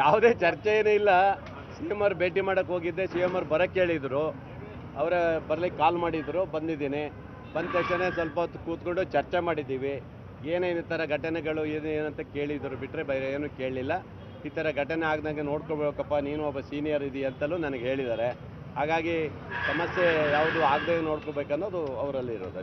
ಯಾವುದೇ ಚರ್ಚೆ ಏನೂ ಇಲ್ಲ. ಸಿ ಎಂ ಅವ್ರು ಭೇಟಿ ಮಾಡಕ್ಕೆ ಹೋಗಿದ್ದೆ. ಸಿ ಎಂ ಅವ್ರು ಬರಕ್ಕೆ ಹೇಳಿದರು. ಅವರ ಬರ್ಲಿಕ್ಕೆ ಕಾಲ್ ಮಾಡಿದ್ರು. ಬಂದಿದ್ದೀನಿ. ಬಂದ ತಕ್ಷಣ ಸ್ವಲ್ಪ ಹೊತ್ತು ಕೂತ್ಕೊಂಡು ಚರ್ಚೆ ಮಾಡಿದ್ದೀವಿ. ಏನೇನು ಈ ಥರ ಘಟನೆಗಳು ಏನು ಏನಂತ ಕೇಳಿದರು ಬಿಟ್ಟರೆ ಬೇರೆ ಏನೂ ಕೇಳಲಿಲ್ಲ. ಈ ಥರ ಘಟನೆ ಆಗ್ದಂಗೆ ನೋಡ್ಕೋಬೇಕಪ್ಪ. ನೀನು ಒಬ್ಬ ಸೀನಿಯರ್ ಇದೆಯಾ ಅಂತಲೂ ನನಗೆ ಹೇಳಿದ್ದಾರೆ. ಹಾಗಾಗಿ ಸಮಸ್ಯೆ ಯಾವುದು ಆಗದೆ ನೋಡ್ಕೋಬೇಕನ್ನೋದು ಅವರಲ್ಲಿ ಇರೋದು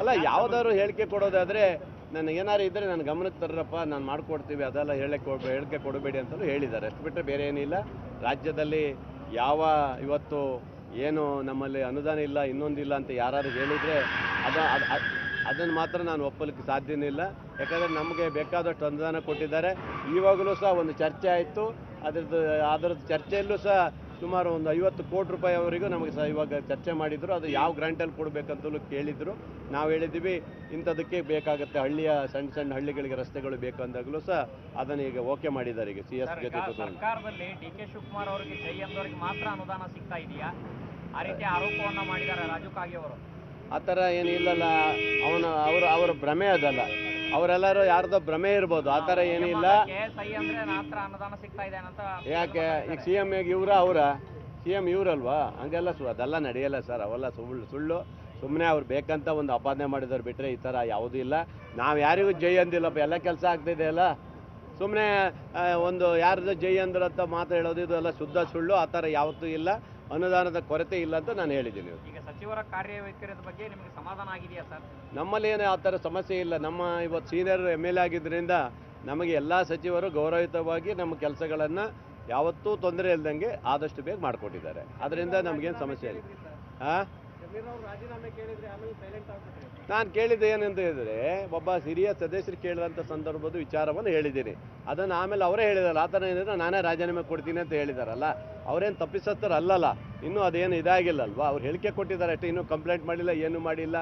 ಅಲ್ಲ ಯಾವುದಾದ್ರು ಹೇಳಿಕೆ ಕೊಡೋದಾದ್ರೆ ನಾನು ಏನಾರು ಇದ್ದರೆ ನನ್ನ ಗಮನಕ್ಕೆ ತರ್ರಪ್ಪ, ನಾನು ಮಾಡ್ಕೊಡ್ತೀವಿ, ಅದೆಲ್ಲ ಹೇಳಕ್ಕೆ ಹೇಳಿಕೆ ಕೊಡಬೇಡಿ ಅಂತಲೂ ಹೇಳಿದ್ದಾರೆ. ಅಷ್ಟು ಬಿಟ್ಟರೆ ಬೇರೆ ಏನಿಲ್ಲ. ರಾಜ್ಯದಲ್ಲಿ ಯಾವ ಇವತ್ತು ಏನು ನಮ್ಮಲ್ಲಿ ಅನುದಾನ ಇಲ್ಲ, ಇನ್ನೊಂದಿಲ್ಲ ಅಂತ ಯಾರು ಹೇಳಿದರೆ ಅದ್- ಅದನ್ನು ಮಾತ್ರ ನಾನು ಒಪ್ಪಲಿಕ್ಕೆ ಸಾಧ್ಯನೇ ಇಲ್ಲ. ಯಾಕಂದರೆ ನಮಗೆ ಬೇಕಾದಷ್ಟು ಅನುದಾನ ಕೊಟ್ಟಿದ್ದಾರೆ. ಇವಾಗಲೂ ಸಹ ಒಂದು ಚರ್ಚೆ ಆಯಿತು. ಅದರದ್ದು ಅದರದ್ದು ಚರ್ಚೆಯಲ್ಲೂ ಸಹ ಸುಮಾರು ಒಂದು ಐವತ್ತು ಕೋಟಿ ರೂಪಾಯಿವರೆಗೂ ನಮಗೆ ಸಹ ಇವಾಗ ಚರ್ಚೆ ಮಾಡಿದ್ರು. ಅದು ಯಾವ ಗ್ರ್ಯಾಂಟಲ್ಲಿ ಕೊಡಬೇಕಂತಲೂ ಕೇಳಿದ್ರು. ನಾವು ಹೇಳಿದ್ದೀವಿ ಇಂಥದಕ್ಕೆ ಬೇಕಾಗುತ್ತೆ ಹಳ್ಳಿಯ ಸಣ್ಣ ಸಣ್ಣ ಹಳ್ಳಿಗಳಿಗೆ ರಸ್ತೆಗಳು ಬೇಕು ಅಂದಾಗಲೂ ಸಹ ಅದನ್ನು ಈಗ ಓಕೆ ಮಾಡಿದ್ದಾರೆ ಈಗ ಸಿ ಎಸ್ ಜೊತೆ ಸರ್ಕಾರದಲ್ಲಿ ಡಿ ಕೆ ಶಿವಕುಮಾರ್ ಅವರಿಗೆ ಜೈ ಮಾತ್ರ ಅನುದಾನ ಸಿಗ್ತಾ ಇದೆಯಾ? ಆ ರೀತಿ ಆರೋಪವನ್ನು ಮಾಡಿದ್ದಾರೆ ರಾಜು ಕಾಗೆ ಅವರು. ಆ ಥರ ಏನು ಇಲ್ಲಲ್ಲ ಅವನ ಅವರು ಅವರ ಭ್ರಮೆ ಅದಲ್ಲ. ಅವರೆಲ್ಲರೂ ಯಾರ್ದೋ ಭ್ರಮೆ ಇರ್ಬೋದು ಆ ತರ ಏನಿಲ್ಲ ಯಾಕೆ ಈಗ ಸಿ ಎಂ ಇವ್ರ ಅವರ? ಸಿ ಎಂ ಇವ್ರಲ್ವಾ? ಹಂಗೆಲ್ಲ ಸು ಅದೆಲ್ಲ ನಡೆಯಲ್ಲ ಸರ್ ಅವೆಲ್ಲ ಸುಳ್ಳು ಸುಳ್ಳು. ಸುಮ್ಮನೆ ಅವ್ರು ಬೇಕಂತ ಒಂದು ಅಪಾದನೆ ಮಾಡಿದವ್ರು ಬಿಟ್ಟರೆ ಈ ಥರ ಯಾವುದೂ ಇಲ್ಲ. ನಾವು ಯಾರಿಗೂ ಜೈ ಅಂದಿಲ್ಲಪ್ಪ ಎಲ್ಲ ಕೆಲಸ ಆಗ್ತಿದೆ ಅಲ್ಲ. ಸುಮ್ಮನೆ ಒಂದು ಯಾರ್ದು ಜೈ ಅಂದ್ರಂತ ಮಾತು ಹೇಳೋದು ಇದು ಎಲ್ಲ ಶುದ್ಧ ಸುಳ್ಳು ಆ ಥರ ಯಾವತ್ತೂ ಇಲ್ಲ. ಅನುದಾನದ ಕೊರತೆ ಇಲ್ಲ ಅಂತ ನಾನು ಹೇಳಿದ್ದೀನಿ. ಈಗ ಸಚಿವರ ಕಾರ್ಯವೈಖರಿಯ ಬಗ್ಗೆ ನಿಮಗೆ ಸಮಾಧಾನ ಆಗಿದೆಯಾ ಸರ್? ನಮ್ಮಲ್ಲಿ ಏನು ಆ ಥರ ಸಮಸ್ಯೆ ಇಲ್ಲ. ನಮ್ಮ ಇವತ್ತು ಸೀನಿಯರ್ ಎಂ ಎಲ್ ಎ ಆಗಿದ್ದರಿಂದ ನಮಗೆ ಎಲ್ಲ ಸಚಿವರು ಗೌರವಯುತವಾಗಿ ನಮ್ಮ ಕೆಲಸಗಳನ್ನು ಯಾವತ್ತೂ ತೊಂದರೆ ಇಲ್ದಂಗೆ ಆದಷ್ಟು ಬೇಗ ಮಾಡಿಕೊಟ್ಟಿದ್ದಾರೆ. ಅದರಿಂದ ನಮಗೇನು ಸಮಸ್ಯೆ ಇಲ್ಲ. ಹಾಂ ನಾನು ಕೇಳಿದ್ದೆ ಏನಂತ ಹೇಳಿದ್ರೆ ಒಬ್ಬ ಹಿರಿಯ ಸದಸ್ಯರು ಕೇಳಿದಂಥ ಸಂದರ್ಭದ ವಿಚಾರವನ್ನು ಹೇಳಿದ್ದೀನಿ. ಅದನ್ನು ಆಮೇಲೆ ಅವರೇ ಹೇಳಿದಾರಲ್ಲ ಆ ಥರ ಏನಿದ್ರೆ ನಾನೇ ರಾಜೀನಾಮೆ ಕೊಡ್ತೀನಿ ಅಂತ ಹೇಳಿದಾರಲ್ಲ. ಅವರೇನು ತಪ್ಪಿಸತ್ತರು ಅಲ್ಲಲ್ಲ ಇನ್ನೂ ಅದೇನು ಇದಾಗಿಲ್ಲ ಅಲ್ವಾ ಅವ್ರು ಹೇಳಿಕೆ ಕೊಟ್ಟಿದ್ದಾರೆ ಅಷ್ಟೇ. ಇನ್ನೂ ಕಂಪ್ಲೇಂಟ್ ಮಾಡಿಲ್ಲ ಏನು ಮಾಡಿಲ್ಲ.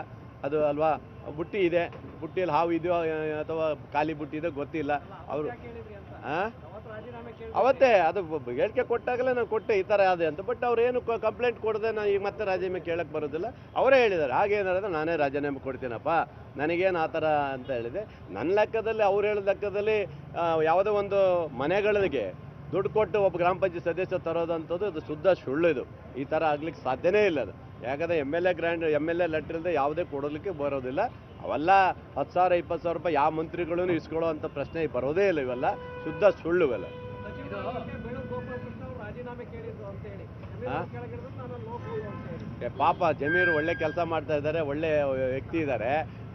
ಅದು ಅಲ್ವಾ? ಬುಟ್ಟಿ ಇದೆ. ಬುಟ್ಟಿಯಲ್ಲಿ ಹಾವು ಇದೆಯೋ ಅಥವಾ ಖಾಲಿ ಬುಟ್ಟಿ ಇದೆ ಗೊತ್ತಿಲ್ಲ. ಅವರು ಹಾಂ ಅವತ್ತು, ಅದು ಹೇಳಿಕೆ ಕೊಟ್ಟಾಗಲೇ ನಾನು ಕೊಟ್ಟೆ ಈ ಥರ ಅದೇ ಅಂತ. ಬಟ್ ಅವ್ರೇನು ಕಂಪ್ಲೇಂಟ್ ಕೊಡದೆ ನಾನು ಈಗ ಮತ್ತೆ ರಾಜೀನಾಮೆ ಕೇಳಕ್ಕೆ ಬರೋದಿಲ್ಲ. ಅವರೇ ಹೇಳಿದ್ದಾರೆ ಹಾಗೇನಾದ್ರೆ ನಾನೇ ರಾಜೀನಾಮೆ ಕೊಡ್ತೀನಪ್ಪ. ನನಗೇನು ಆ ಥರ ಅಂತ ಹೇಳಿದೆ. ನನ್ನ ಲೆಕ್ಕದಲ್ಲಿ ಅವ್ರು ಹೇಳಿದ ಲೆಕ್ಕದಲ್ಲಿ ಯಾವುದೋ ಒಂದು ಮನೆಗಳಿಗೆ ದುಡ್ಡು ಕೊಟ್ಟು ಒಬ್ಬ ಗ್ರಾಮ ಪಂಚಾಯತ್ ಸದಸ್ಯ ತರೋದಂಥದ್ದು ಅದು ಶುದ್ಧ ಸುಳ್ಳು ಇದು. ಈ ಥರ ಆಗ್ಲಿಕ್ಕೆ ಸಾಧ್ಯನೇ ಇಲ್ಲ ಅದು. ಯಾಕಂದರೆ M L A grant M L A letter ಇಲ್ಲದೆ ಯಾವುದೇ ಕೊಡೋದಕ್ಕೆ ಬರೋದಿಲ್ಲ. ಅವೆಲ್ಲ ಹತ್ತು ಸಾವಿರ, ಇಪ್ಪತ್ತು ಸಾವಿರ ರೂಪಾಯಿ ಯಾವ ಮಂತ್ರಿಗಳೂ ಇಸ್ಕೊಳ್ಳೋ ಅಂಥ ಪ್ರಶ್ನೆ ಬರೋದೇ ಇಲ್ಲ ಇವೆಲ್ಲ. ಶುದ್ಧ ಸುಳ್ಳು ಇವೆಲ್ಲ. ನಾನು ಪಾಪ ಜಮೀರು ಒಳ್ಳೆ ಕೆಲಸ ಮಾಡ್ತಾ ಇದ್ದಾರೆ ಒಳ್ಳೆ ವ್ಯಕ್ತಿ ಇದ್ದಾರೆ.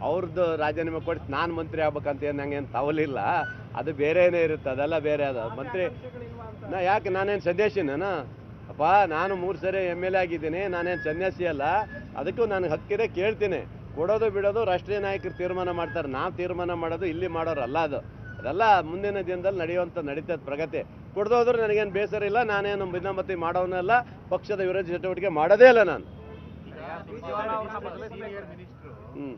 ಅವ್ರದ್ದು ರಾಜೀನಾಮೆ ಕೊಟ್ಟು ನಾನು ಮಂತ್ರಿ ಆಗ್ಬೇಕಂತ ಏನು ನಂಗೇನು ತವಲಿಲ್ಲ. ಅದು ಬೇರೆನೇ ಇರುತ್ತೆ ಅದೆಲ್ಲ ಬೇರೆ ಅದು. ಮಂತ್ರಿ ನಾ ಯಾಕೆ ನಾನೇನು ಸನ್ಯಾಸಿನ ಅಪ್ಪ ನಾನು ಮೂರು ಸರಿ ಎಂ ಎಲ್ ಎ ಆಗಿದ್ದೀನಿ ನಾನೇನು ಸನ್ಯಾಸಿ ಅಲ್ಲ. ಅದಕ್ಕೂ ನನಗೆ ಹಕ್ಕಿದೆ ಕೇಳ್ತೀನಿ. ಕೊಡೋದು ಬಿಡೋದು ರಾಷ್ಟ್ರೀಯ ನಾಯಕರು ತೀರ್ಮಾನ ಮಾಡ್ತಾರೆ. ನಾವು ತೀರ್ಮಾನ ಮಾಡೋದು ಇಲ್ಲಿ ಮಾಡೋರಲ್ಲ ಅದು. ಅದೆಲ್ಲ ಮುಂದಿನ ದಿನದಲ್ಲಿ ನಡೆಯುವಂಥ ನಡೀತದೆ ಪ್ರಗತಿ. ಕೊಡ್ದೋದ್ರೆ ನನಗೇನು ಬೇಸರ ಇಲ್ಲ ನಾನೇನು ಭಿನ್ನಮತಿ ಮಾಡೋನಲ್ಲ ಪಕ್ಷದ ವಿರೋಧ ಚಟುವಟಿಕೆ ಮಾಡೋದೇ ಇಲ್ಲ ನಾನು. ಹ್ಞೂ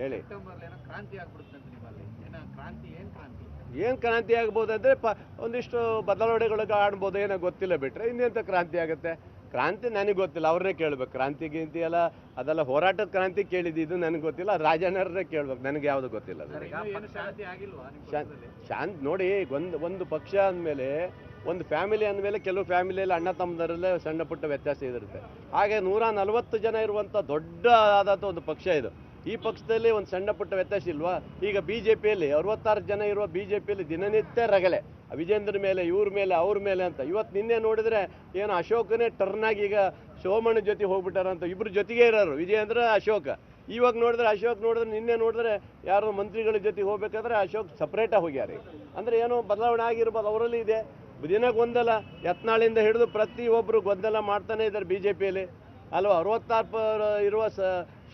ಹೇಳಿ. ಏನೋ ಕ್ರಾಂತಿ ಆಗ್ಬೋದು ಪ ಒಂದಿಷ್ಟು ಬದಲಾವಣೆಗಳಿಗೆ ಆಡ್ಬೋದು ಏನೋ ಗೊತ್ತಿಲ್ಲ ಬಿಟ್ಟರೆ ಇನ್ನೆಂಥ ಕ್ರಾಂತಿ ಆಗುತ್ತೆ? ಕ್ರಾಂತಿ ನನಗೆ ಗೊತ್ತಿಲ್ಲ ಅವ್ರನ್ನೇ ಕೇಳ್ಬೇಕು. ಕ್ರಾಂತಿ ಗೀಂತಿ ಎಲ್ಲ ಅದೆಲ್ಲ ಹೋರಾಟದ ಕ್ರಾಂತಿ ಕೇಳಿದ್ದು ಇದು ನನಗೆ ಗೊತ್ತಿಲ್ಲ ರಾಜನರನ್ನೇ ಕೇಳ್ಬೇಕು. ನನಗೆ ಯಾವುದು ಗೊತ್ತಿಲ್ಲ ಶಾಂತ್ ನೋಡಿ ಒಂದು ಒಂದು ಪಕ್ಷ ಅಂದಮೇಲೆ ಒಂದು ಫ್ಯಾಮಿಲಿ ಅಂದಮೇಲೆ ಕೆಲವು ಫ್ಯಾಮಿಲಿಯಲ್ಲಿ ಅಣ್ಣ ತಮ್ಮದರಲ್ಲೇ ಸಣ್ಣ ಪುಟ್ಟ ವ್ಯತ್ಯಾಸ ಇದಿರುತ್ತೆ ಹಾಗೆ ನೂರ ನಲವತ್ತು ಜನ ಇರುವಂಥ ದೊಡ್ಡ ಆದಂಥ ಒಂದು ಪಕ್ಷ ಇದು. ಈ ಪಕ್ಷದಲ್ಲಿ ಒಂದು ಸಣ್ಣ ಪುಟ್ಟ ವ್ಯತ್ಯಾಸ ಇಲ್ವಾ? ಈಗ ಬಿ ಜೆ ಪಿಯಲ್ಲಿ ಅರವತ್ತಾರು ಜನ ಇರುವ ಬಿ ಜೆ ದಿನನಿತ್ಯ ರಗಳೆ. ವಿಜೇಂದ್ರ ಮೇಲೆ, ಇವ್ರ ಮೇಲೆ, ಅವ್ರ ಮೇಲೆ ಅಂತ. ಇವತ್ತು ನಿನ್ನೆ ನೋಡಿದ್ರೆ ಏನು ಅಶೋಕನೇ ಟರ್ನ್ ಆಗಿ ಈಗ ಸೋಮಣ್ಣ ಜೊತೆ ಹೋಗ್ಬಿಟ್ಟಾರಂತ ಇಬ್ರು ಜೊತೆಗೆ ಇರೋರು, ವಿಜಯೇಂದ್ರ, ಅಶೋಕ. ಇವಾಗ ನೋಡಿದ್ರೆ, ಅಶೋಕ್ ನೋಡಿದ್ರೆ, ನಿನ್ನೆ ನೋಡಿದ್ರೆ ಯಾರೋ ಮಂತ್ರಿಗಳ ಜೊತೆ ಹೋಗ್ಬೇಕಾದ್ರೆ ಅಶೋಕ್ ಸಪ್ರೇಟಾಗಿ ಹೋಗ್ಯಾರ. ಅಂದ್ರೆ ಏನೋ ಬದಲಾವಣೆ ಆಗಿರ್ಬೋದು, ಅವರಲ್ಲಿ ಇದೆ. ದಿನ ಗೊಂದಲ ಯತ್ನಾಳಿಂದ ಹಿಡಿದು ಪ್ರತಿಯೊಬ್ಬರು ಗೊಂದಲ ಮಾಡ್ತಾನೆ ಇದ್ದಾರೆ ಬಿ ಜೆ ಪಿಯಲ್ಲಿ ಅಲ್ವಾ? ಅರವತ್ತಾರು ಇರುವ ಸ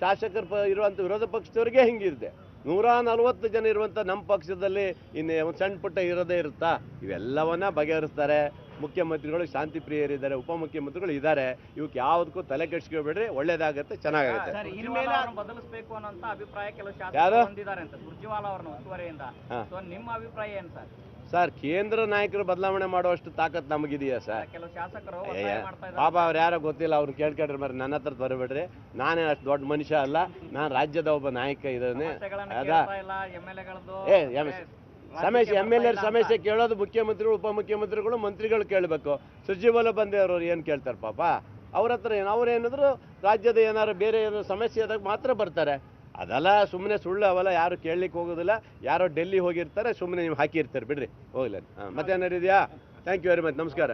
ಶಾಸಕರು ಪ ಇರುವಂಥ ವಿರೋಧ ಪಕ್ಷದವ್ರಿಗೆ ಹಿಂಗಿರುತ್ತೆ. ನೂರ ನಲವತ್ತು ಜನ ಇರುವಂಥ ನಮ್ಮ ಪಕ್ಷದಲ್ಲಿ ಇನ್ನು ಒಂದು ಸಣ್ಣ ಪುಟ್ಟ ಇರೋದೇ ಇರುತ್ತಾ? ಇವೆಲ್ಲವನ್ನ ಬಗೆಹರಿಸ್ತಾರೆ. ಮುಖ್ಯಮಂತ್ರಿಗಳು ಶಾಂತಿ ಪ್ರಿಯರಿದ್ದಾರೆ ಉಪಮುಖ್ಯಮಂತ್ರಿಗಳು ಇದ್ದಾರೆ. ಇವಕ್ಕೆ ಯಾವುದಕ್ಕೂ ತಲೆ ಕೆಡಿಸ್ಕೋಬೇಡ್ರಿ ಒಳ್ಳೇದಾಗತ್ತೆ ಚೆನ್ನಾಗಾಗುತ್ತೆ. ಬದಲಿಸಬೇಕು ಅನ್ನೋಂತ ಅಭಿಪ್ರಾಯ ಕೆಲವು ಯಾರು? ಶಾಸಕರು ಹೊಂದಿದ್ದಾರೆ ಅಂತ ಸುರ್ಜೇವಾಲ ಅವ್ರನ್ನ ಉಸ್ತುವಾರಿಯಿಂದ ಹಾ. ನಿಮ್ಮ ಅಭಿಪ್ರಾಯ ಏನು ಸರ್? ಸರ್ ಕೇಂದ್ರ ನಾಯಕರು ಬದಲಾವಣೆ ಮಾಡುವಷ್ಟು ತಾಕತ್ ನಮಗಿದೆಯಾ ಸರ್ ಪಾಪ ಅವ್ರು ಯಾರೋ ಗೊತ್ತಿಲ್ಲ ಅವ್ರು ಕೇಳ್ಕೊಂಡ್ರೆ ಮರ ನನ್ನ ಹತ್ರ ಬರಬೇಡ್ರಿ. ನಾನೇ ಅಷ್ಟು ದೊಡ್ಡ ಮನುಷ್ಯ ಅಲ್ಲ ನಾನು ರಾಜ್ಯದ ಒಬ್ಬ ನಾಯಕ ಇದ್ದಾನೆ ಅದ? ಏ ಸಮಸ್ಯೆ ಎಂ ಎಲ್ ಎರ್ ಸಮಸ್ಯೆ ಕೇಳೋದು ಮುಖ್ಯಮಂತ್ರಿಗಳು ಉಪಮುಖ್ಯಮಂತ್ರಿಗಳು ಮಂತ್ರಿಗಳು ಕೇಳಬೇಕು. ಸುರ್ಜಿವಾಲ ಬಂದೇವ್ರು ಏನು ಕೇಳ್ತಾರೆ ಪಾಪ? ಅವ್ರ ಹತ್ರ ಏನು ಅವ್ರು ಏನಾದ್ರು ರಾಜ್ಯದ ಏನಾದ್ರು ಬೇರೆ ಏನಾದ್ರು ಸಮಸ್ಯೆ ಆದಾಗ ಮಾತ್ರ ಬರ್ತಾರೆ. ಅದೆಲ್ಲ ಸುಮ್ಮನೆ ಸುಳ್ಳು ಅವೆಲ್ಲ ಯಾರು ಕೇಳಲಿಕ್ಕೆ ಹೋಗೋದಿಲ್ಲ. ಯಾರೋ ಡೆಲ್ಲಿ ಹೋಗಿರ್ತಾರೆ ಸುಮ್ಮನೆ ನೀವು ಹಾಕಿರ್ತಾರೆ ಬಿಡ್ರಿ, ಹೋಗ್ಲಿ ಹಾಂ ಮತ್ತೇನಾರು ಇದೆಯಾ ಥ್ಯಾಂಕ್ ಯು ವೆರಿ ಮಚ್ ನಮಸ್ಕಾರ.